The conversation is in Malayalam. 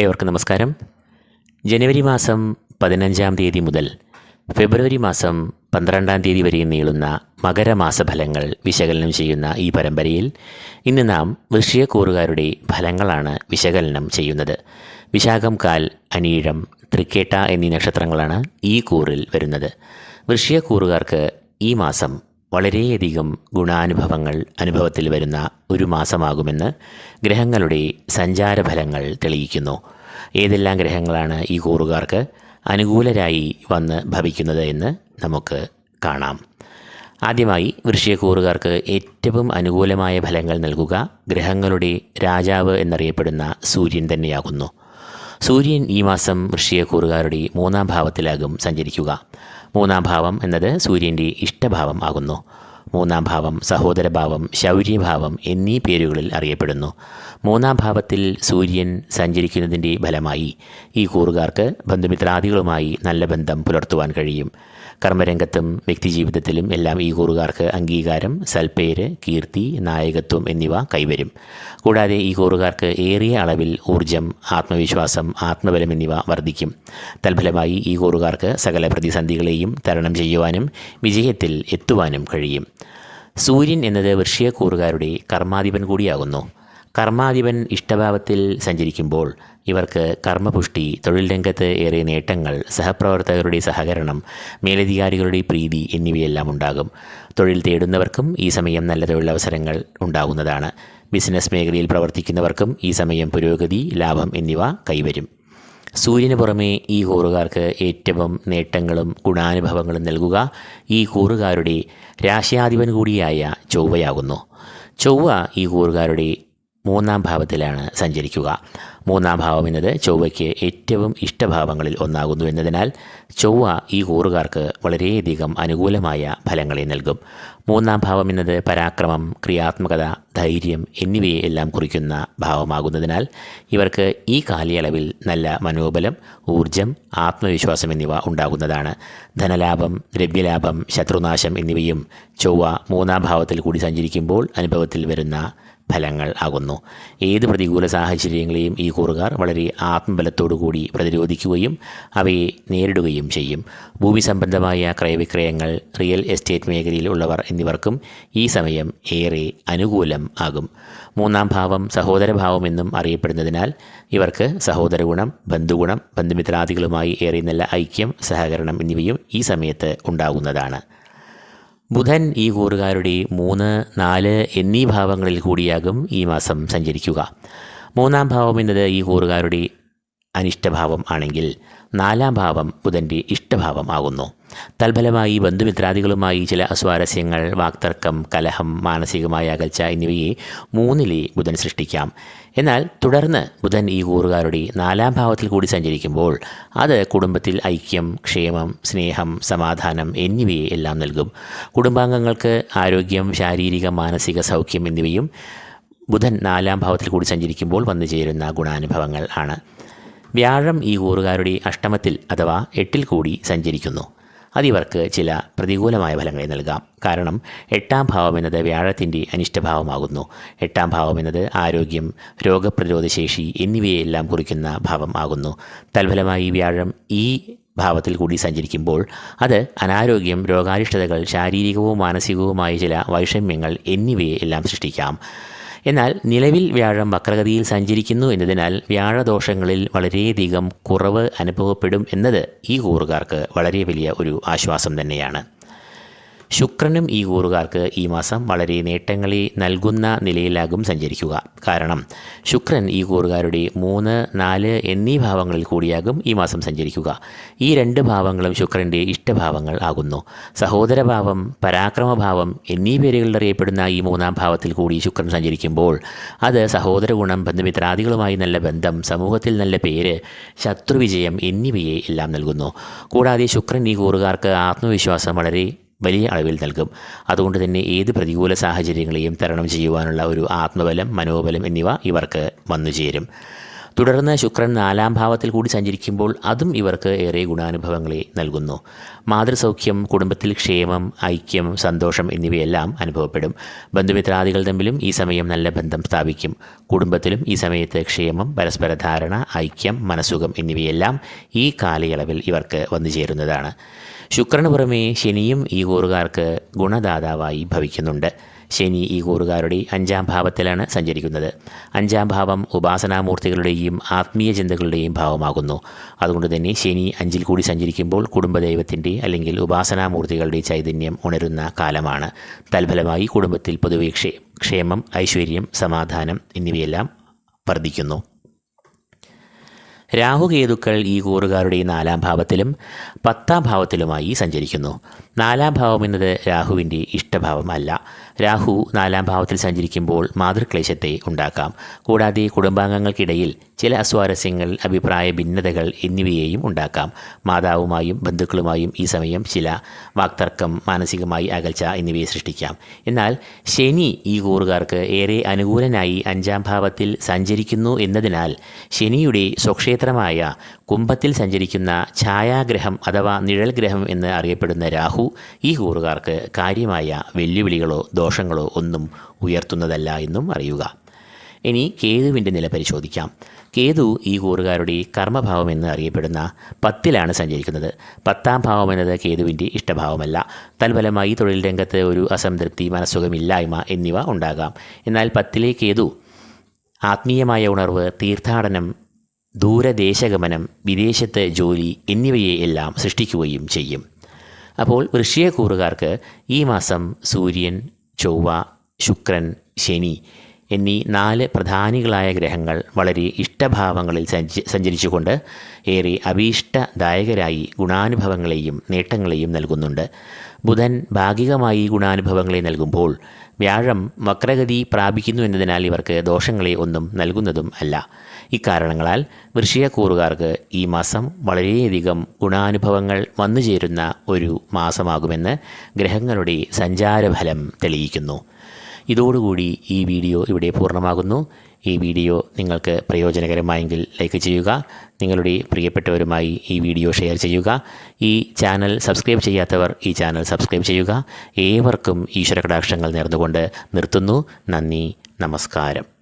ഏവർക്കും നമസ്കാരം. ജനുവരി മാസം പതിനഞ്ചാം തീയതി മുതൽ ഫെബ്രുവരി മാസം പന്ത്രണ്ടാം തീയതി വരെ നീളുന്ന മകരമാസ ഫലങ്ങൾ വിശകലനം ചെയ്യുന്ന ഈ പരമ്പരയിൽ ഇന്ന് നാം വൃഷ്യക്കൂറുകാരുടെ ഫലങ്ങളാണ് വിശകലനം ചെയ്യുന്നത്. വിശാഖം കാൽ അനീഴം തൃക്കേട്ട എന്നീ നക്ഷത്രങ്ങളാണ് ഈ കൂറിൽ വരുന്നത്. വൃഷ്യക്കൂറുകാർക്ക് ഈ മാസം വളരെയധികം ഗുണാനുഭവങ്ങൾ അനുഭവത്തിൽ വരുന്ന ഒരു മാസമാകുമെന്ന് ഗ്രഹങ്ങളുടെ സഞ്ചാരഫലങ്ങൾ തെളിയിക്കുന്നു. ഏതെല്ലാം ഗ്രഹങ്ങളാണ് ഈ കൂറുകാർക്ക് അനുകൂലരായി വന്ന് ഭവിക്കുന്നത് എന്ന് നമുക്ക് കാണാം. ആദ്യമായി വൃഷ്യക്കൂറുകാർക്ക് ഏറ്റവും അനുകൂലമായ ഫലങ്ങൾ നൽകുക ഗ്രഹങ്ങളുടെ രാജാവ് എന്നറിയപ്പെടുന്ന സൂര്യൻ തന്നെയാകുന്നു. സൂര്യൻ ഈ മാസം വൃഷ്യക്കൂറുകാരുടെ മൂന്നാം ഭാവത്തിലാകും സഞ്ചരിക്കുക. മൂന്നാം ഭാവം എന്നത് സൂര്യന്റെ ഇഷ്ടഭാവം ആകുന്നു. മൂന്നാം ഭാവം സഹോദരഭാവം ശൗര്യഭാവം എന്നീ പേരുകളിൽ അറിയപ്പെടുന്നു. മൂന്നാം ഭാവത്തിൽ സൂര്യൻ സഞ്ചരിക്കുന്നതിന്റെ ഫലമായി ഈ കൂറുകാർക്ക് ബന്ധുമിത്രാദികളുമായി നല്ല ബന്ധം പുലർത്തുവാൻ കഴിയും. കർമ്മരംഗത്തും വ്യക്തിജീവിതത്തിലും എല്ലാം ഈ കൂറുകാർക്ക് അംഗീകാരം സൽപ്പേര് കീർത്തി നായകത്വം എന്നിവ കൈവരും. കൂടാതെ ഈ കൂറുകാർക്ക് ഏറിയ അളവിൽ ഊർജം ആത്മവിശ്വാസം ആത്മബലം എന്നിവ വർദ്ധിക്കും. തൽഫലമായി ഈ കൂറുകാർക്ക് സകല പ്രതിസന്ധികളെയും തരണം ചെയ്യുവാനും വിജയത്തിൽ എത്തുവാനും കഴിയും. സൂര്യൻ എന്നത് വൃശ്യക്കൂറുകാരുടെ കർമാധിപൻ കൂടിയാകുന്നു. കർമാധിപൻ ഇഷ്ടഭാവത്തിൽ സഞ്ചരിക്കുമ്പോൾ ഇവർക്ക് കർമ്മപുഷ്ടി തൊഴിൽ രംഗത്ത് ഏറെ നേട്ടങ്ങൾ സഹപ്രവർത്തകരുടെ സഹകരണം മേലധികാരികളുടെ പ്രീതി എന്നിവയെല്ലാം ഉണ്ടാകും. തൊഴിൽ തേടുന്നവർക്കും ഈ സമയം നല്ല തൊഴിലവസരങ്ങൾ ഉണ്ടാകുന്നതാണ്. ബിസിനസ് മേഖലയിൽ പ്രവർത്തിക്കുന്നവർക്കും ഈ സമയം പുരോഗതി ലാഭം എന്നിവ കൈവരും. സൂര്യന് പുറമേ ഈ കൂറുകാർക്ക് ഏറ്റവും നേട്ടങ്ങളും ഗുണാനുഭവങ്ങളും നൽകുക ഈ കൂറുകാരുടെ രാശിയാധിപൻ കൂടിയായ ചൊവ്വയാകുന്നു. ചൊവ്വ ഈ കൂറുകാരുടെ മൂന്നാം ഭാവത്തിലാണ് സഞ്ചരിക്കുക. മൂന്നാം ഭാവം എന്നത് ചൊവ്വയ്ക്ക് ഏറ്റവും ഇഷ്ടഭാവങ്ങളിൽ ഒന്നാകുന്നു എന്നതിനാൽ ചൊവ്വ ഈ കൂറുകാർക്ക് വളരെയധികം അനുകൂലമായ ഫലങ്ങളെ നൽകും. മൂന്നാം ഭാവം എന്നത് പരാക്രമം ക്രിയാത്മകത ധൈര്യം എന്നിവയെ എല്ലാം കുറിക്കുന്ന ഭാവമാകുന്നതിനാൽ ഇവർക്ക് ഈ കാലയളവിൽ നല്ല മനോബലം ഊർജം ആത്മവിശ്വാസം എന്നിവ ഉണ്ടാകുന്നതാണ്. ധനലാഭം ദ്രവ്യലാഭം ശത്രുനാശം എന്നിവയും ചൊവ്വ മൂന്നാം ഭാവത്തിൽ കൂടി സഞ്ചരിക്കുമ്പോൾ അനുഭവത്തിൽ വരുന്ന ഫലങ്ങൾ ആകുന്നു. ഏത് പ്രതികൂല സാഹചര്യങ്ങളെയും ഈ കൂറുകാർ വളരെ ആത്മബലത്തോടുകൂടി പ്രതിരോധിക്കുകയും അവയെ നേരിടുകയും ചെയ്യും. ഭൂമി സംബന്ധമായ ക്രയവിക്രയങ്ങൾ റിയൽ എസ്റ്റേറ്റ് മേഖലയിൽ ഉള്ളവർ എന്നിവർക്കും ഈ സമയം ഏറെ അനുകൂലം ആകും. മൂന്നാം ഭാവം സഹോദരഭാവം എന്നും അറിയപ്പെടുന്നതിനാൽ ഇവർക്ക് സഹോദരഗുണം ബന്ധുഗുണം ബന്ധുമിത്രാദികളുമായി ഏറെ നല്ല ഐക്യം സഹകരണം എന്നിവയും ഈ സമയത്ത് ഉണ്ടാകുന്നതാണ്. ബുധൻ ഈ കൂറുകാരുടെ മൂന്ന് നാല് എന്നീ ഭാവങ്ങളിൽ കൂടിയാകും ഈ മാസം സഞ്ചരിക്കുക. മൂന്നാം ഭാവം എന്നത് ഈ കൂറുകാരുടെ അനിഷ്ടഭാവം ആണെങ്കിൽ നാലാം ഭാവം ബുധന്റെ ഇഷ്ടഭാവം ആകുന്നു. തൽഫലമായി ബന്ധുമിത്രാദികളുമായി ചില അസ്വാരസ്യങ്ങൾ വാക്തർക്കം കലഹം മാനസികമായ അകൽച്ച എന്നിവയെ മൂന്നിലെ ബുധൻ സൃഷ്ടിക്കാം. എന്നാൽ തുടർന്ന് ബുധൻ ഈ കൂറുകാരുടെ നാലാം ഭാവത്തിൽ കൂടി സഞ്ചരിക്കുമ്പോൾ അത് കുടുംബത്തിൽ ഐക്യം ക്ഷേമം സ്നേഹം സമാധാനം എന്നിവയെ എല്ലാം നൽകും. കുടുംബാംഗങ്ങൾക്ക് ആരോഗ്യം ശാരീരിക മാനസിക സൗഖ്യം എന്നിവയും ബുധൻ നാലാം ഭാവത്തിൽ കൂടി സഞ്ചരിക്കുമ്പോൾ വന്നു ചേരുന്ന ഗുണാനുഭവങ്ങൾ ആണ്. വ്യാഴം ഈ കൂറുകാരുടെ അഷ്ടമത്തിൽ അഥവാ എട്ടിൽ കൂടി സഞ്ചരിക്കുന്നു. അതിവർക്ക് ചില പ്രതികൂലമായ ഫലങ്ങളെ നൽകാം. കാരണം എട്ടാം ഭാവം എന്നത് വ്യാഴത്തിന്റെ അനിഷ്ടഭാവമാകുന്നു. എട്ടാം ഭാവം എന്നത് ആരോഗ്യം രോഗപ്രതിരോധ ശേഷി എന്നിവയെല്ലാം കുറിക്കുന്ന ഭാവം ആകുന്നു. തൽഫലമായി വ്യാഴം ഈ ഭാവത്തിൽ കൂടി സഞ്ചരിക്കുമ്പോൾ അത് അനാരോഗ്യം രോഗാരിഷ്ടതകൾ ശാരീരികവും മാനസികവുമായ ചില വൈഷമ്യങ്ങൾ എന്നിവയെ എല്ലാം സൃഷ്ടിക്കാം. എന്നാൽ നിലവിൽ വ്യാഴം വക്രഗതിയിൽ സഞ്ചരിക്കുന്നു എന്നതിനാൽ വ്യാഴദോഷങ്ങളിൽ വളരെയധികം കുറവ് അനുഭവപ്പെടും എന്നത് ഈ കൂറുകാർക്ക് വളരെ വലിയ ഒരു ആശ്വാസം തന്നെയാണ്. ശുക്രനും ഈ കൂറുകാർക്ക് ഈ മാസം വളരെ നേട്ടങ്ങളെ നൽകുന്ന നിലയിലാകും സഞ്ചരിക്കുക. കാരണം ശുക്രൻ ഈ കൂറുകാരുടെ മൂന്ന് നാല് എന്നീ ഭാവങ്ങളിൽ കൂടിയാകും ഈ മാസം സഞ്ചരിക്കുക. ഈ രണ്ട് ഭാവങ്ങളും ശുക്രന്റെ ഇഷ്ടഭാവങ്ങൾ ആകുന്നു. സഹോദരഭാവം പരാക്രമഭാവം എന്നീ പേരുകളിൽ അറിയപ്പെടുന്ന ഈ മൂന്നാം ഭാവത്തിൽ കൂടി ശുക്രൻ സഞ്ചരിക്കുമ്പോൾ അത് സഹോദര ഗുണം ബന്ധുമിത്രാദികളുമായി നല്ല ബന്ധം സമൂഹത്തിൽ നല്ല പേര് ശത്രുവിജയം എന്നിവയെ എല്ലാം നൽകുന്നു. കൂടാതെ ശുക്രൻ ഈ കൂറുകാർക്ക് ആത്മവിശ്വാസം വളരെ വലിയ അളവിൽ നൽകും. അതുകൊണ്ട് തന്നെ ഏത് പ്രതികൂല സാഹചര്യങ്ങളെയും തരണം ചെയ്യുവാനുള്ള ഒരു ആത്മബലം മനോബലം എന്നിവ ഇവർക്ക് വന്നു ചേരും. തുടർന്ന് ശുക്രൻ നാലാം ഭാവത്തിൽ കൂടി സഞ്ചരിക്കുമ്പോൾ അതും ഇവർക്ക് ഏറെ ഗുണാനുഭവങ്ങളെ നൽകുന്നു. മാതൃസൗഖ്യം കുടുംബത്തിൽ ക്ഷേമം ഐക്യം സന്തോഷം എന്നിവയെല്ലാം അനുഭവപ്പെടും. ബന്ധുമിത്രാദികൾ തമ്മിലും ഈ സമയം നല്ല ബന്ധം സ്ഥാപിക്കും. കുടുംബത്തിലും ഈ സമയത്ത് ക്ഷേമം പരസ്പര ധാരണ ഐക്യം മനസുഖം എന്നിവയെല്ലാം ഈ കാലയളവിൽ ഇവർക്ക് വന്നു ചേരുന്നതാണ്. ശുക്രന് പുറമേ ശനിയും ഈ കൂറുകാർക്ക് ഗുണദാതാവായി ഭവിക്കുന്നുണ്ട്. ശനി ഈ കൂറുകാരുടെ അഞ്ചാം ഭാവത്തിലാണ് സഞ്ചരിക്കുന്നത്. അഞ്ചാം ഭാവം ഉപാസനാമൂർത്തികളുടെയും ആത്മീയ ചിന്തകളുടെയും ഭാവമാകുന്നു. അതുകൊണ്ട് തന്നെ ശനി അഞ്ചിൽ കൂടി സഞ്ചരിക്കുമ്പോൾ കുടുംബദൈവത്തിന്റെ അല്ലെങ്കിൽ ഉപാസനാമൂർത്തികളുടെ ചൈതന്യം ഉണരുന്ന കാലമാണ്. തൽഫലമായി കുടുംബത്തിൽ പൊതുവെ ക്ഷേമം ഐശ്വര്യം സമാധാനം എന്നിവയെല്ലാം വർദ്ധിക്കുന്നു. രാഹുകേതുക്കൾ ഈ കൂറുകാരുടെ നാലാം ഭാവത്തിലും പത്താം ഭാവത്തിലുമായി സഞ്ചരിക്കുന്നു. നാലാം ഭാവം എന്നത് രാഹുവിന്റെ ഇഷ്ടഭാവമല്ല. രാഹു നാലാം ഭാവത്തിൽ സഞ്ചരിക്കുമ്പോൾ മാതൃക്ലേശത്തെ ഉണ്ടാക്കാം. കൂടാതെ കുടുംബാംഗങ്ങൾക്കിടയിൽ ചില അസ്വാരസ്യങ്ങൾ അഭിപ്രായ ഭിന്നതകൾ എന്നിവയെയും ഉണ്ടാക്കാം. മാതാവുമായും ബന്ധുക്കളുമായും ഈ സമയം ചില വാക്തർക്കം മാനസികമായി അകൽച്ച എന്നിവയെ സൃഷ്ടിക്കാം. എന്നാൽ ശനി ഈ കൂറുകാർക്ക് ഏറെ അനുകൂലനായി അഞ്ചാം ഭാവത്തിൽ സഞ്ചരിക്കുന്നു എന്നതിനാൽ ശനിയുടെ സ്വക്ഷേത്രമായ കുംഭത്തിൽ സഞ്ചരിക്കുന്ന ഛായാഗ്രഹം അഥവാ നിഴൽ ഗ്രഹം എന്ന് അറിയപ്പെടുന്ന രാഹു ഈ കൂറുകാർക്ക് കാര്യമായ വെല്ലുവിളികളോ ദോഷങ്ങളോ ഒന്നും ഉയർത്തുന്നതല്ല എന്നും അറിയുക. ഇനി കേതുവിന്റെ നില പരിശോധിക്കാം. കേതു ഈ കൂറുകാരുടെ കർമ്മഭാവം എന്ന് അറിയപ്പെടുന്ന പത്തിലാണ് സഞ്ചരിക്കുന്നത്. പത്താം ഭാവം എന്നത് കേതുവിന്റെ ഇഷ്ടഭാവമല്ല. തൽഫലമായി തൊഴിൽ രംഗത്ത് ഒരു അസംതൃപ്തി മനസ്സുഖമില്ലായ്മ എന്നിവ ഉണ്ടാകാം. എന്നാൽ പത്തിലെ കേതു ആത്മീയമായ ഉണർവ് തീർത്ഥാടനം ദൂരദേശഗമനം വിദേശത്ത് ജോലി എന്നിവയെ എല്ലാം സൃഷ്ടിക്കുകയും ചെയ്യും. അപ്പോൾ വൃശ്ചികക്കൂറുകാർക്ക് ഈ മാസം സൂര്യൻ ചൊവ്വ ശുക്രൻ ശനി എന്നീ നാല് പ്രധാനികളായ ഗ്രഹങ്ങൾ വളരെ ഇഷ്ടഭാവങ്ങളിൽ സഞ്ചി സഞ്ചരിച്ചുകൊണ്ട് ഏറെ അഭീഷ്ടദായകരായി ഗുണാനുഭവങ്ങളെയും നേട്ടങ്ങളെയും നൽകുന്നുണ്ട്. ബുധൻ ഭാഗികമായി ഗുണാനുഭവങ്ങളെ നൽകുമ്പോൾ വ്യാഴം വക്രഗതി പ്രാപിക്കുന്നു എന്നതിനാൽ ഇവർക്ക് ദോഷങ്ങളെ ഒന്നും നൽകുന്നതും അല്ല. ഇക്കാരണങ്ങളാൽ വൃഷിയക്കൂറുകാർക്ക് ഈ മാസം വളരെയധികം ഗുണാനുഭവങ്ങൾ വന്നു ചേരുന്ന ഒരു മാസമാകുമെന്ന് ഗ്രഹങ്ങളുടെ സഞ്ചാരഫലം തെളിയിക്കുന്നു. ഇതോടുകൂടി ഈ വീഡിയോ ഇവിടെ പൂർണമാകുന്നു. ഈ വീഡിയോ നിങ്ങൾക്ക് പ്രയോജനകരമായെങ്കിൽ ലൈക്ക് ചെയ്യുക. നിങ്ങളുടെ പ്രിയപ്പെട്ടവരുമായി ഈ വീഡിയോ ഷെയർ ചെയ്യുക. ഈ ചാനൽ സബ്സ്ക്രൈബ് ചെയ്യാത്തവർ ഈ ചാനൽ സബ്സ്ക്രൈബ് ചെയ്യുക. ഏവർക്കും ഈശ്വര കടാക്ഷങ്ങൾ നേർന്നുകൊണ്ട് നിർത്തുന്നു. നന്ദി. നമസ്കാരം.